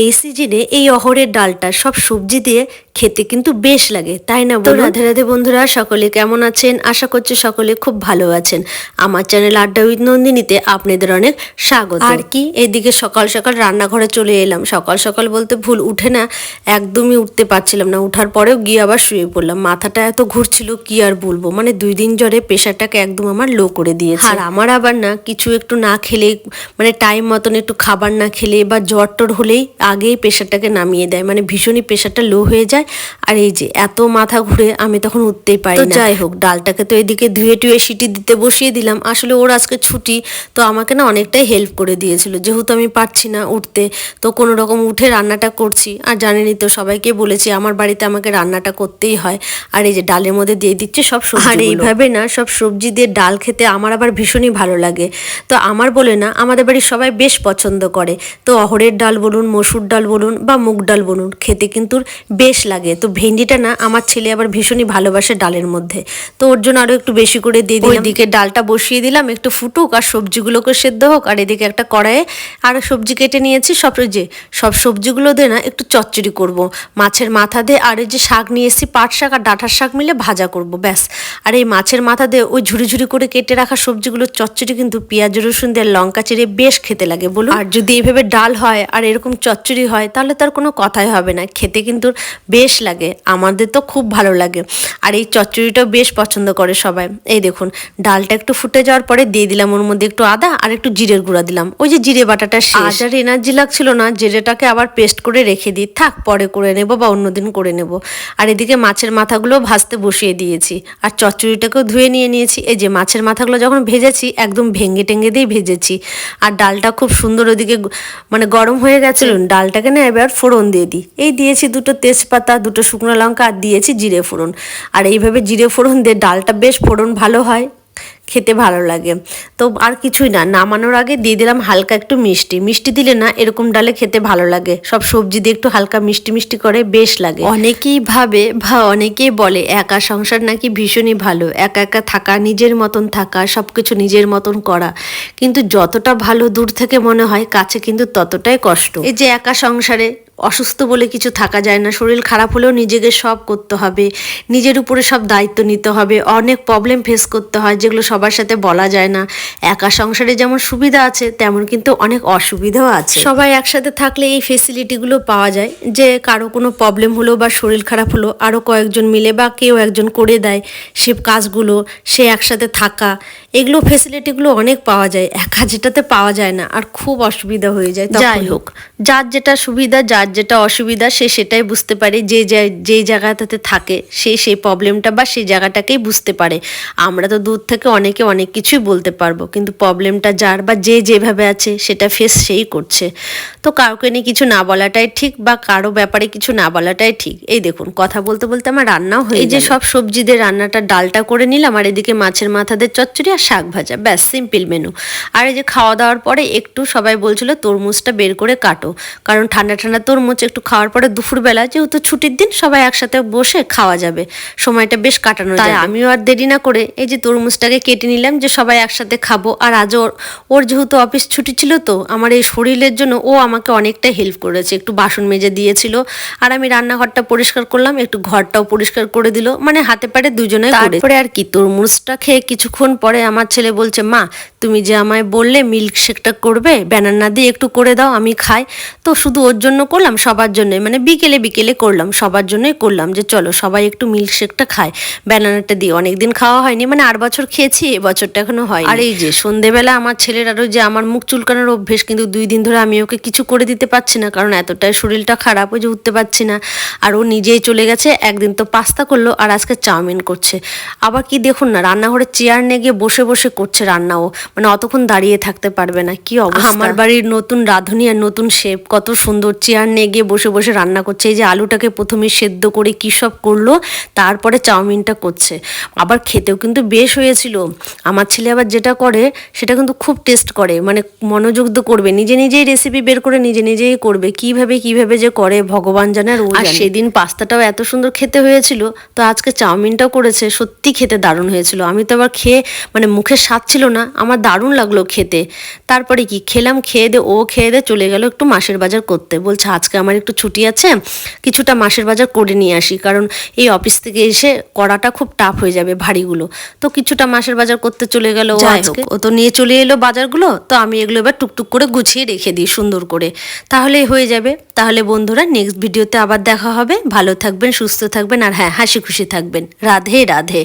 এই সিজনে এই অহরের ডালটা সব সবজি দিয়ে খেতে কিন্তু বেশ লাগে তাই না তো রাধে রাধে বন্ধুরা সকলে কেমন আছেন? আশা করছি সকলে খুব ভালো আছেন। আমার চ্যানেল আড্ডা উইথ নন্দিনীতে আপনাদের অনেক স্বাগত। আর কি? এদিকে সকাল সকাল রান্নাঘরে চলে এলাম। সকাল সকাল বলতে ভুল উঠে না একদমই উঠতে পারছিলাম না। উঠার পরেও গিয়ে আবার শুয়ে পড়লাম। মাথাটা এত ঘুরছিল কি আর বলব? মানে দুই দিন জ্বরে প্রেশারটাকে একদম আমার লো করে দিয়েছে। আর আমার আবার না কিছু একটু না খেলে মানে টাইম মতন একটু খাবার না খেলে বা জ্বর টর হলেই আগেই প্রেশারটাকে নামিয়ে দেয় মানে ভীষণই প্রেশারটা লো হয়ে যায়। আর এই যে এত মাথা ঘুরে আমি তখন উঠতেই পারি না। যাই হোক ডালটাকে তো এদিকে ধুয়ে টুয়ে সিটি দিতে বসিয়ে দিলাম। আসলে ওর আজকে ছুটি তো আমাকে না অনেকটাই হেল্প করে দিয়েছিল। যেহেতু আমি পারছি না উঠতে তো কোনো রকম উঠে রান্নাটা করছি। আর জানেনই তো সবাইকে বলেছি আমার বাড়িতে আমাকে রান্নাটা করতেই হয়। আর এই যে ডালের মধ্যে দিয়ে দিচ্ছে সব সবজি আর এইভাবে না সব সবজি দিয়ে ডাল খেতে আমার আবার ভীষণই ভালো লাগে। তো আমার বলে না আমাদের বাড়ির সবাই বেশ পছন্দ করে। তো অহরের ডাল বলুন মসুর ডাল বলুন বা মুগ ডাল বলুন খেতে কিন্তু বেশ লাগে। তো ভেন্ডিটা না আমার ছেলে আবার ভীষণই ভালোবাসে ডালের মধ্যে। তো ওর জন্য আরও একটু বেশি করে দিয়ে দিই ওইদিকে ডালটা বসিয়ে দিলাম একটু ফুটুক আর সবজিগুলোকে সেদ্ধ হোক আর এদিকে একটা কড়াইয়ে আর সবজি কেটে নিয়েছি। সব যে সব সবজিগুলো দিয়ে না একটু চচ্চড়ি করব। মাছের মাথা দিয়ে আর এই যে শাক নিয়ে এসেছি পাট শাক আর ডাঁটার শাক মিলে ভাজা করব ব্যাস। আর এই মাছের মাথা দিয়ে ওই ঝুড়ি ঝুড়ি করে কেটে রাখা সবজিগুলোর চচ্চড়ি কিন্তু পেঁয়াজ রসুন দিয়ে লঙ্কা চিড়ে বেশ খেতে লাগে বলুন। আর যদি এইভাবে ডাল হয় আর এরকম চচ্চড়ি হয় তাহলে তার কোনো কথাই হবে না। খেতে কিন্তু বেশ লাগে আমাদের তো খুব ভালো লাগে। আর এই চচ্চড়িটাও বেশ পছন্দ করে সবাই। এই দেখুন ডালটা একটু ফুটে যাওয়ার পরে দিয়ে দিলাম ওর মধ্যে একটু আদা আর একটু জিরের গুঁড়া দিলাম। ওই যে জিরে বাটাটা শেষ। আর এনার্জি লাগছিল না জিরেটাকে আবার পেস্ট করে রেখে দিই। থাক পরে করে নেব বা অন্যদিন করে নেব। আর এদিকে মাছের মাথাগুলো ভাজতে বসিয়ে দিয়েছি। আর চচ্চড়িটাকেও ধুয়ে নিয়ে নিয়েছি। এই যে মাছের মাথাগুলো যখন ভেজেছি একদম ভেঙে টেঙ্গে দিয়ে ভেজেছি। আর ডালটা খুব সুন্দর ওদিকে মানে গরম হয়ে গেছিল ডালটাকে না এবার ফোড়ন দিয়ে দিই। এই দিয়েছি দুটো তেজপাতা, দুটো শুকনো লঙ্কা আর দিয়েছি জিরে ফোড়ন। আর এইভাবে জিরে ফোড়ন দিয়ে ডালটা বেশ ফোড়ন ভালো হয়। খেতে ভালো লাগে। তো আর কিছুই না নামানোর আগে দিয়ে দিলাম হালকা একটু মিষ্টি। মিষ্টি দিলে না এরকম ডালে খেতে ভালো লাগে। সব সবজি দিয়ে একটু হালকা মিষ্টি মিষ্টি করে বেশ লাগে। অনেকেই ভাবে বা অনেকেই বলে একা সংসার নাকি ভীষণই ভালো। একা একা থাকা নিজের মতন থাকা সব কিছু নিজের মতন করা। কিন্তু যতটা ভালো দূর থেকে মনে হয় কাছে কিন্তু ততটাই কষ্ট। এই যে একা সংসারে অসুস্থ বলে কিছু থাকা যায় না। শরীর খারাপ হলেও নিজেকে সব করতে হবে। নিজের উপরে সব দায়িত্ব নিতে হবে। অনেক প্রবলেম ফেস করতে হয় যেগুলো সবার সাথে বলা যায় না। একা সংসারে যেমন সুবিধা আছে তেমন কিন্তু অনেক অসুবিধাও আছে। সবাই একসাথে থাকলে এই ফেসিলিটিগুলো পাওয়া যায়। যে কারও কোনো প্রবলেম হলো বা শরীর খারাপ হলো আরও কয়েকজন মিলে বা কেউ একজন করে দেয় সে কাজগুলো সে একসাথে থাকা এগুলো ফেসিলিটিগুলো অনেক পাওয়া যায়। একা যেটাতে পাওয়া যায় না। আর খুব অসুবিধা হয়ে যায় যাই হোক যার যেটা সুবিধা যার যেটা অসুবিধা সে সেটাই বুঝতে পারে যে যে- যেই জায়গাটাতে থাকে সে সেই প্রবলেমটা বা সেই জায়গাটাকেই বুঝতে পারে। আমরা তো দূর থেকে অনেকে অনেক কিছুই বলতে পারব কিন্তু প্রবলেমটা যার বা যে যেভাবে আছে সেটা ফেস সেই করছে। তো কাউকে নিয়ে কিছু না বলাটাই ঠিক বা কারও ব্যাপারে কিছু না বলাটাই ঠিক। এই দেখুন কথা বলতে বলতে আমার রান্নাও হয়ে এই যে সব সবজি দিয়ে রান্নাটা ডালটা করে নিলাম আর এদিকে মাছের মাথাদের চচ্চড়ি আর শাক ভাজা ব্যাস সিম্পল মেনু আর এই যে খাওয়া দাওয়ার পরে একটু সবাই বলছিল তরমুজটা বের করে কাটো। কারণ ঠান্ডা ঠান্ডা তরমুজ একটু খাওয়ার পরে দুপুরবেলা যেহেতু ছুটির দিন সবাই একসাথে বসে খাওয়া যাবে। সময়টা বেশ কাটানো যায় আমিও আর দেরি না করে এই যে তরমুজটাকে কেটে নিলাম যে সবাই একসাথে খাব। আর আজ ওর ওর যেহেতু অফিস ছুটি ছিল তো আমার এই শরীরের জন্য ও আমাকে অনেকটা হেল্প করেছে। একটু বাসন মেজে দিয়েছিল আর আমি রান্নাঘরটা পরিষ্কার করলাম একটু ঘরটাও পরিষ্কার করে দিল। মানে হাতে পারে দুজনে তারপরে আর কি তরমুজটা খেয়ে কিছুক্ষণ পরে আমার ছেলে বলছে মা তুমি যে আমায় বললে মিল্ক শেকটা করবে ব্যানানা দিয়ে একটু করে দাও, আমি খাই। তো শুধু ওর জন্য করলাম, সবার জন্য মানে বিকেলে বিকেলে করলাম, সবার জন্যই করলাম যে চলো সবাই একটু মিল্ক শেকটা খায়। ব্যানানাটা দিয়ে অনেকদিন খাওয়া হয়নি মানে আট বছর খেয়েছি, এ বছরটা এখনও হয় আর এই যে সন্ধেবেলা আমার ছেলের আরও যে আমার মুখ চুলকানোর অভ্যেস, কিন্তু দুই দিন ধরে আমি ওকে কিছু করে দিতে পারছি না, কারণ এতটাই শরীরটা খারাপ, ওই যে উঠতে পারছি না। আর ও নিজেই চলে গেছে, একদিন তো পাস্তা করল আর আজকে চাউমিন করছে। আবার কি দেখুন না, রান্নাঘরে চেয়ার নিয়ে গিয়ে বসে বসে করছে রান্নাও মানে অতক্ষণ দাঁড়িয়ে থাকতে পারবে না। কি অবস্থা? আমার বাড়ির নতুন রাঁধুনি আর নতুন শেপ কত সুন্দর চেয়ার নিয়ে গিয়ে বসে বসে রান্না করছে। এই যে আলুটাকে প্রথমে সেদ্ধ করে কী সব করল তারপরে চাউমিনটা করছে। আবার খেতেও কিন্তু বেশ হয়েছিল। আমার ছেলে আবার যেটা করে সেটা কিন্তু খুব টেস্ট করে মানে মনোযোগ তো করবে। নিজে নিজেই রেসিপি বের করে নিজে নিজেই করবে। কীভাবে কীভাবে যে করে ভগবান জানে আর ও সেদিন পাস্তাটাও এত সুন্দর খেতে হয়েছিল তো আজকে চাউমিনটাও করেছে। সত্যি খেতে দারুণ হয়েছিল। আমি তো আবার খেয়ে মানে মুখে স্বাদ ছিল না। আমার দারুণ লাগল খেতে। তারপরে কি খেলাম খেয়ে দে ও খেয়ে দে চলে গেল একটু মাসের বাজার করতে। বলছে আজকে আমার একটু ছুটি আছে কিছুটা মাসের বাজার করে নিয়ে আসি কারণ এই অফিস থেকে এসে করাটা খুব টাফ হয়ে যাবে ভারীগুলো। তো কিছুটা মাসের বাজার করতে চলে গেল ও ও তো নিয়ে চলে এলো বাজারগুলো তো আমি এগুলো এবার টুকটুক করে গুছিয়ে রেখে দিই সুন্দর করে। তাহলে হয়ে যাবে। তাহলে বন্ধুরা নেক্সট ভিডিওতে আবার দেখা হবে। ভালো থাকবেন সুস্থ থাকবেন আর হ্যাঁ হাসি খুশি থাকবেন। রাধে রাধে।